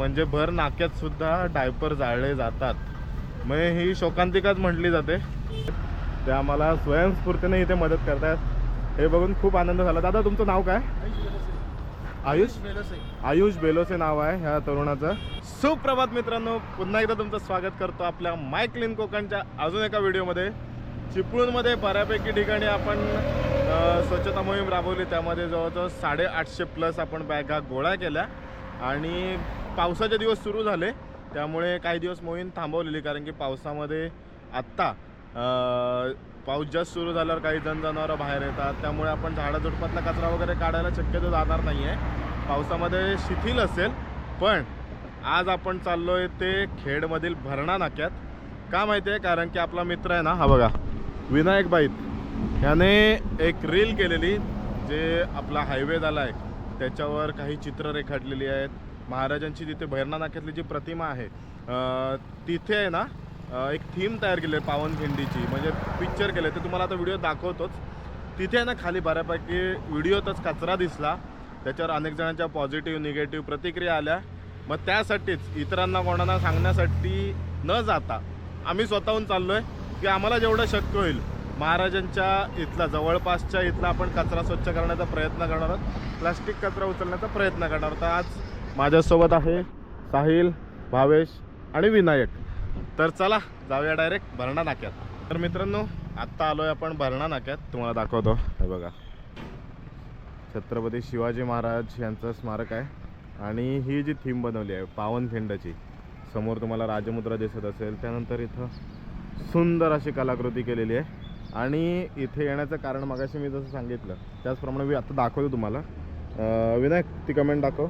म्हणजे भर नाक्यात सुद्धा डायपर जाळले जातात. म्हणजे ही शोकांतिकाच म्हटली जाते. ते आम्हाला स्वयंस्फूर्तीने इथे मदत करतात हे बघून खूप आनंद झाला. दादा तुमचं नाव काय? आयुष? आयुष बेलोसे नाव आहे ह्या तरुणाचं. सुप्रभात मित्रांनो पुन्हा एकदा तुमचं स्वागत करतो आपल्या माय क्लीन कोकणच्या अजून एका व्हिडिओमध्ये. चिपळूणमध्ये बऱ्यापैकी ठिकाणी आपण स्वच्छता मोहीम राबवली. त्यामध्ये जवळजवळ साडेआठशे प्लस आपण बॅगा गोळा केल्या. आणि पावसाचे दिवस सुरू झाले. त्यामुळे काही दिवस मोहीम थांबवलेली कारण की पावसामध्ये आत्ता पाऊस जास्त सुरू झाल्यावर काही जण जनावरं बाहेर येतात. त्यामुळे आपण झाडाझुडपातला कचरा वगैरे काढायला शक्यतो जाणार नाही आहे पावसामध्ये शिथिल असेल पण आज आपण चाललो आहे ते खेडमधील भरणा नाक्यात. का माहिती आहे कारण की आपला मित्र आहे ना हा बघा विनायक बाईत. ह्याने एक रील केलेली जे आपला हायवे झाला आहे त्याच्यावर काही चित्र रेखाटलेली आहेत. महाराजांची तिथे भैरणा नाक्यातली जी प्रतिमा आहे तिथे आहे ना एक थीम तयार केली आहे पावनखिंडीची म्हणजे पिक्चर केलं ते तुम्हाला आता व्हिडिओ दाखवतोच. तिथे आहे ना खाली बऱ्यापैकी व्हिडिओतच कचरा दिसला. त्याच्यावर अनेक जणांच्या पॉझिटिव्ह निगेटिव्ह प्रतिक्रिया आल्या. मग त्यासाठीच इतरांना कोणाला सांगण्यासाठी न जाता आम्ही स्वतःहून चाललो आहे की आम्हाला जेवढं शक्य होईल महाराजांच्या इथला जवळपासच्या इथला आपण कचरा स्वच्छ करण्याचा प्रयत्न करणार आहोत. प्लास्टिक कचरा उचलण्याचा प्रयत्न करणार आहोत. आज माझ्यासोबत आहे साहिल भावेश आणि विनायक. तर चला जाऊया डायरेक्ट भरणा नाक्यात. तर मित्रांनो आत्ता आलोय आपण भरणा नाक्यात. तुम्हाला दाखवतो. हे बघा. छत्रपती शिवाजी महाराज यांचं स्मारक आहे. आणि ही जी थीम बनवली आहे पावनखिंडची समोर तुम्हाला राजमुद्रा दिसत असेल. त्यानंतर इथं सुंदर अशी कलाकृती केलेली आहे. आणि इथे येण्याचं कारण मगाशी मी जसं सांगितलं त्याचप्रमाणे मी आता दाखवतो तुम्हाला. विनायक ती कमेंट दाखव.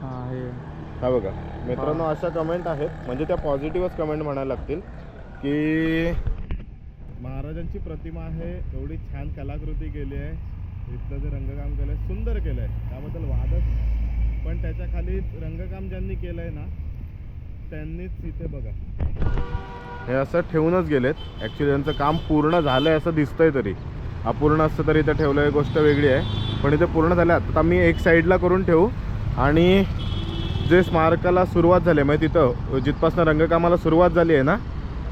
हा बघा मित्रांनो अशा कमेंट आहेत. म्हणजे त्या पॉझिटिव्हच कमेंट म्हणायला लागतील की महाराजांची प्रतिमा आहे एवढी छान कलाकृती केली आहे. इथलं जे रंगकाम केलं आहे सुंदर केलं आहे त्याबद्दल वादच नाही. पण त्याच्याखाली रंगकाम ज्यांनी केलं आहे ना त्यांनीच इथे बघा. हे असं ठेवूनच गेलेत. ॲक्च्युली त्यांचं काम पूर्ण झालं आहे असं दिसतंय तरी. अपूर्ण असतं तरी इथं ठेवलं ही गोष्ट वेगळी आहे. पण इथे पूर्ण झालं आता आम्ही एक साईडला करून ठेवू. आणि जे स्मारकाला सुरुवात झाली आहे म्हणजे तिथं जिथपासनं रंगकामाला सुरुवात झाली आहे ना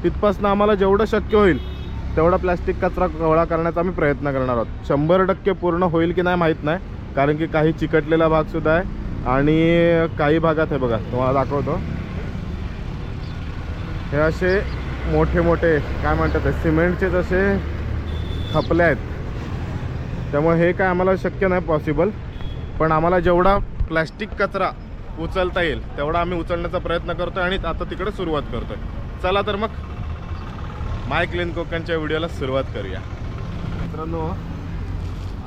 तिथपासनं आम्हाला जेवढं शक्य होईल तेवढा प्लॅस्टिक कचरा गोळा करण्याचा आम्ही प्रयत्न करणार आहोत. शंभर टक्के पूर्ण होईल की नाही माहीत नाही कारण की काही चिकटलेला भागसुद्धा आहे आणि काही भागात आहे बघा तुम्हाला दाखवतो. हे असे मोठे मोठे काय म्हणतात ते सिमेंटचे जसे खपले आहेत. त्यामुळे हे काय आम्हाला शक्य नाही पॉसिबल पण आम्हाला जेवढा प्लॅस्टिक कचरा उचलता येईल तेवढा आम्ही उचलण्याचा प्रयत्न करतोय आणि आता तिकडे सुरुवात करतोय. चला तर मग माय क्लीन कोकणच्या व्हिडिओला सुरुवात करूया. मित्रांनो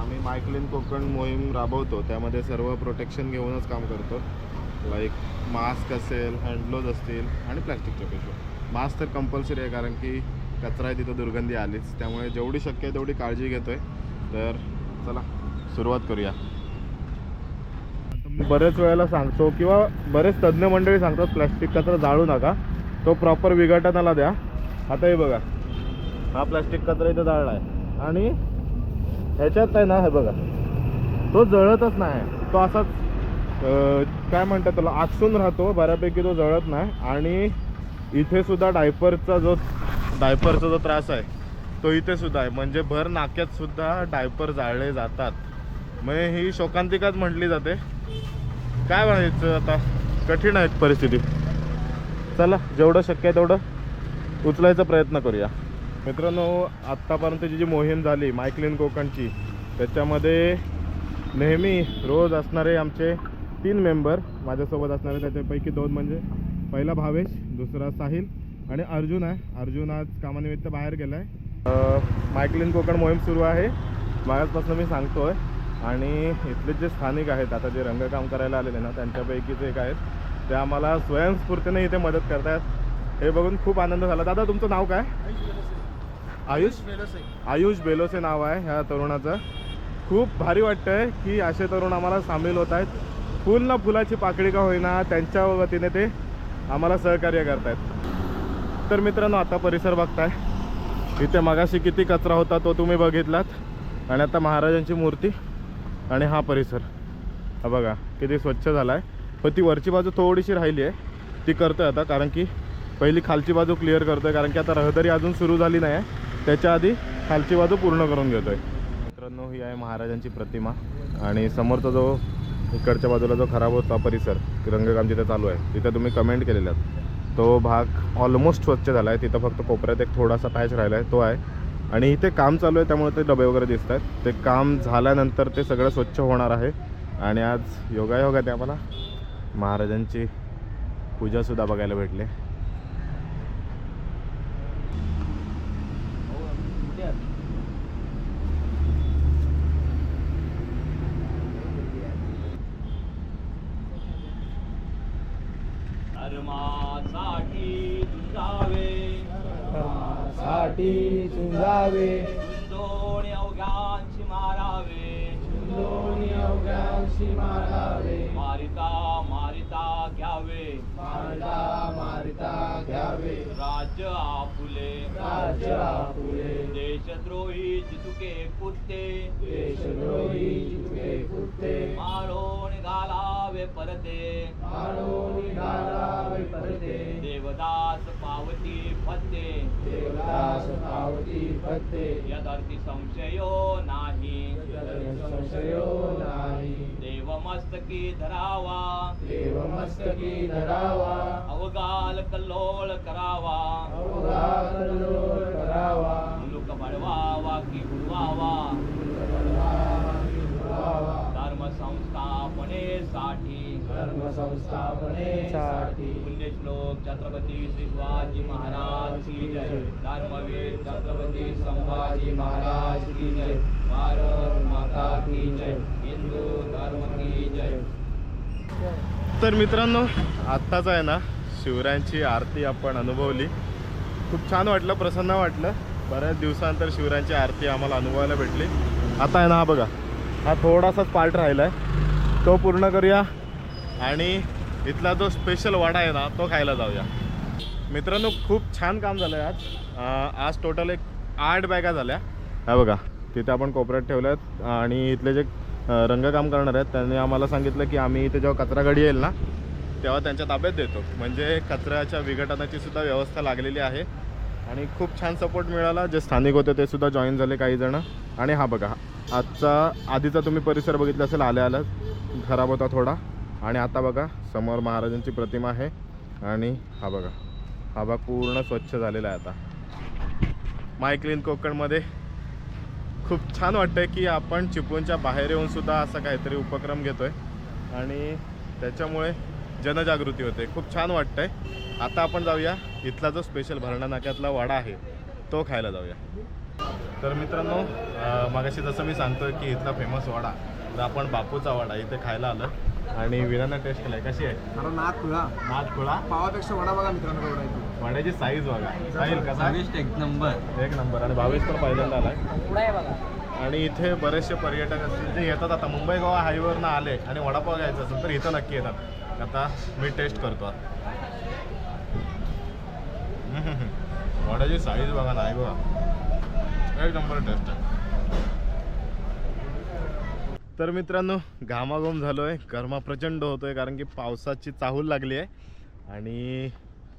आम्ही माय क्लीन कोकण मोहीम राबवतो त्यामध्ये सर्व प्रोटेक्शन घेऊनच काम करतो. लाईक मास्क असेल हँडग्लोज असतील आणि प्लॅस्टिकच्या पिशव्या. मास्क तर कंपल्सरी आहे कारण की कचरा आहे तिथं दुर्गंधी आलीच. त्यामुळे जेवढी शक्य आहे तेवढी काळजी घेतोय. तर चला सुरुवात करूया. बऱ्याच बरेच वेळेला सांगतो किंवा बरेच तज्ज्ञ मंडळी सांगतात प्लॅस्टिक कचरा जाळू नका. तो प्रॉपर विघटनाला द्या. आता हे बघा. हा प्लॅस्टिक कचरा इथं जाळला आहे. आणि ह्याच्यात आहे ना हे बघा. तो जळतच नाही. तो असाच काय म्हणतात त्याला आकसून राहतो. बऱ्यापैकी तो जळत नाही. आणि इथे सुद्धा डायपरचा जो डायपरचा जो त्रास आहे तो इथे सुद्धा आहे. म्हणजे भर नाक्यात सुद्धा डायपर जाळले जातात. म्हणजे ही शोकांतिकाच म्हटली जाते. काय म्हणायचं आता? कठीण आहे परिस्थिती. चला जेवढं शक्य आहे तेवढं उचलायचा प्रयत्न करूया. मित्रांनो आत्तापर्यंतची जी मोहीम झाली मायक्लिन कोकणची त्याच्यामध्ये नेहमी रोज असणारे आमचे तीन मेंबर माझ्यासोबत असणारे त्याच्यापैकी दोन म्हणजे पहिला भावेश दुसरा साहिल आणि अर्जुन आहे. अर्जुन आज कामानिमित्त बाहेर गेला आहे मायक्लिन कोकण मोहीम सुरू आहे. मागासपासून मी सांगतो आहे आणि इथले जे स्थानिक आहेत आता जे रंगकाम करायला आलेले ना त्यांच्यापैकीच एक आहेत ते आम्हाला स्वयंस्फूर्तीने इथे मदत करतायत. हे बघून खूप आनंद झाला. दादा तुमचं नाव काय? आयुष आयुष? बेलोसे. नाव आहे ह्या तरुणाचं. खूप भारी वाटतंय की असे तरुण आम्हाला सामील होत आहेत. फुल ना फुलाची पाकळी का होईना त्यांच्या वतीने ते आम्हाला सहकार्य करतायत. तर मित्रांनो आता परिसर बघताय. इथे मगाशी किती कचरा होता तो तुम्ही बघितलात. आणि आता महाराजांची मूर्ती. आणि हा परिसर. हा बघा किती स्वच्छ झाला आहे पण ती वरची बाजू थोडीशी राहिली आहे. ती करतोय आता कारण की पहिली खालची बाजू क्लिअर करतोय कारण की आता रहदारी अजून सुरू झाली नाही आहे त्याच्या आधी खालची बाजू पूर्ण करून घेतोय. मित्रांनो ही आहे महाराजांची प्रतिमा. आणि समोरचा जो इकडच्या बाजूला जो खराब होता परिसर रंगकाम जिथे चालू आहे तिथे तुम्ही कमेंट केलेल्या तो भाग ऑलमोस्ट स्वच्छ झाला आहे तिथं फक्त कोपऱ्यात एक थोडासा पॅच राहिला आहे तो आहे आणि इथे काम चालू आहे त्यामुळे ते डबे वगैरे दिसत आहेत ते काम झाल्यानंतर ते सगळं स्वच्छ होणार आहे आणि आज योगायोगात ते आम्हाला महाराजांची पूजासुद्धा बघायला भेटली धर्मासाठी झुंजावे साठी झुंजावे दोन अवघ्यांशी मारावे. दोन्ही अवघ्यांशी मारावे. मारिता घ्यावे मारता मारिता घ्यावे. राज्य आपुले. राज्य आपुले. देशद्रोही जितुके कुत्ते देशद्रोही जितके कुत्ते मारून घालावे परते. मारोनी घालावे परते. देवदास पावती फत्ते. देवदास पावती पत्ते यदर्थी संशयो नाही. संशयो नाही देवमस्तकी धरावा. देव मस्तकी धरावा. अवगाल कल्लोळ करावा. अवघा कल्लोळ करावा. मुलुक बळवावा की उडवावा धर्म संस्थापनेसाठी संस्थापनेसाठी. पुण्यश्लोक छत्रपती शिवाजी महाराज की जय. धर्मवीर छत्रपती संभाजी महाराज की जय. भारत माता की जय. हिंदू धर्म की जय. तर मित्रांनो आत्ताच आहे ना शिवरायांची आरती आपण अनुभवली. खूप छान वाटलं प्रसन्न वाटलं. बऱ्याच दिवसानंतर शिवरायांची आरती आम्हाला अनुभवायला भेटली. आता आहे ना हा बघा हा थोडासाच पार्ट राहिला आहे तो पूर्ण करूया. आणि इथला जो स्पेशल वडा आहे ना तो खायला जाऊया. मित्रांनो खूप छान काम झालं आहे आज आज टोटल एक आठ बॅगा झाल्या. हा बघा तिथे आपण कोपऱ्यात ठेवल्या आहेत आणि इथले जे रंगकाम करणार आहेत त्यांनी आम्हाला सांगितलं की आम्ही इथे जेव्हा कचरा गाडी येईल ना तेव्हा त्यांच्या ताब्यात देतो. म्हणजे कचऱ्याच्या विघटनाची सुद्धा व्यवस्था लागलेली आहे. आणि खूप छान सपोर्ट मिळाला. जे स्थानिक होते ते सुद्धा जॉईन झाले काही जण. आणि हा बघा आजचा आधीचा तुम्ही परिसर बघितला असेल आल्या आल्या खराब होता थोडा. आणि आता बघा समोर महाराजांची प्रतिमा आहे आणि हा बघा हा भाग पूर्ण स्वच्छ झालेला आहे आता. माय क्लीन कोकणमध्ये. खूप छान वाटतंय की आपण चिपळूणच्या बाहेर येऊन सुद्धा असा काहीतरी उपक्रम घेतोय. आणि त्याच्यामुळे जनजागृती होते. खूप छान वाटतंय. आता आपण जाऊया. इथला जो स्पेशल भरणा नाक्यातला वाडा आहे तो खायला जाऊया. तर मित्रांनो अं, मगाशी जसं मी सांगतोय की इथला फेमस वाडा तर आपण बापूचा वाडा इथे खायला आलं आणि विरानं टेस्ट केलाय. कशी आहे? कारण नाक खुळा. नाथ खुळा? पावापेक्षा वडा बघा मित्रांनो आहे वाड्याची साईज बघा. साईल कसा? एक नंबर. एक नंबर. आणि भावेश पण पहिल्यांदा आलाय. आणि इथे बरेचसे पर्यटक असतील जे येतात आता. मुंबई गोवा हायवेवरनं आले आणि वडापाव घ्यायचा असेल तर इथं नक्की येतात. आता मी टेस्ट करतो. आता. हम्म. वड्याची साईज बघा नाही बघा एक नंबर टेस्ट आहे. तर मित्रांनो घामाघूम झालो आहे गरमा प्रचंड होतो आहे कारण की पावसाची चाहूल लागली आहे. आणि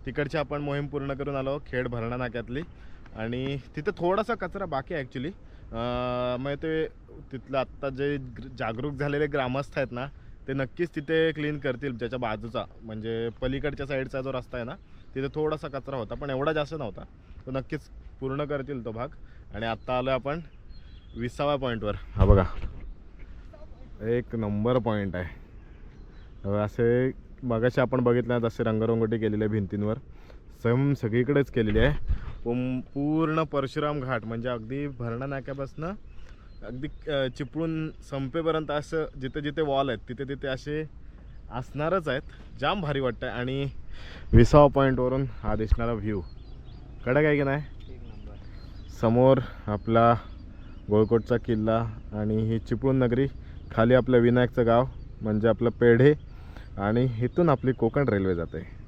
तिकडची आपण मोहीम पूर्ण करून आलो खेड भरणा नाक्यातली. आणि तिथे थोडासा कचरा बाकी आहे ॲक्च्युली मग ते तिथलं आत्ता जे जागरूक झालेले ग्रामस्थ आहेत ना ते नक्कीच तिथे क्लीन करतील ज्याच्या बाजूचा. म्हणजे पलीकडच्या साईडचा जो रस्ता आहे ना तिथे थोडासा कचरा होता पण एवढा जास्त नव्हता. तो नक्कीच पूर्ण करतील तो भाग. आणि आत्ता आलो आपण विसावा पॉईंटवर हा बघा. एक नंबर पॉईंट आहे. असे मगाशी आपण बघितलं तसे रंगरंगोटी केलेली आहे भिंतींवर. सेम सगळीकडेच केलेली आहे. पूर्ण परशुराम घाट म्हणजे अगदी भरणा नाक्यापासून अगदी अ, चिपळूण संपेपर्यंत असं जिथे जिथे वॉल आहेत तिथे तिथे असे असणारच आहेत. जाम भारी वाटतं आहे आणि विसावा पॉईंटवरून हा दिसणारा व्ह्यू कडक आहे की नाही? समोर आपला गोळकोटचा किल्ला आणि ही चिपळूण नगरी खाली आपलं विनायकचं गाव म्हणजे आपलं पेढे आणि इथून आपली कोकण रेल्वे जाते.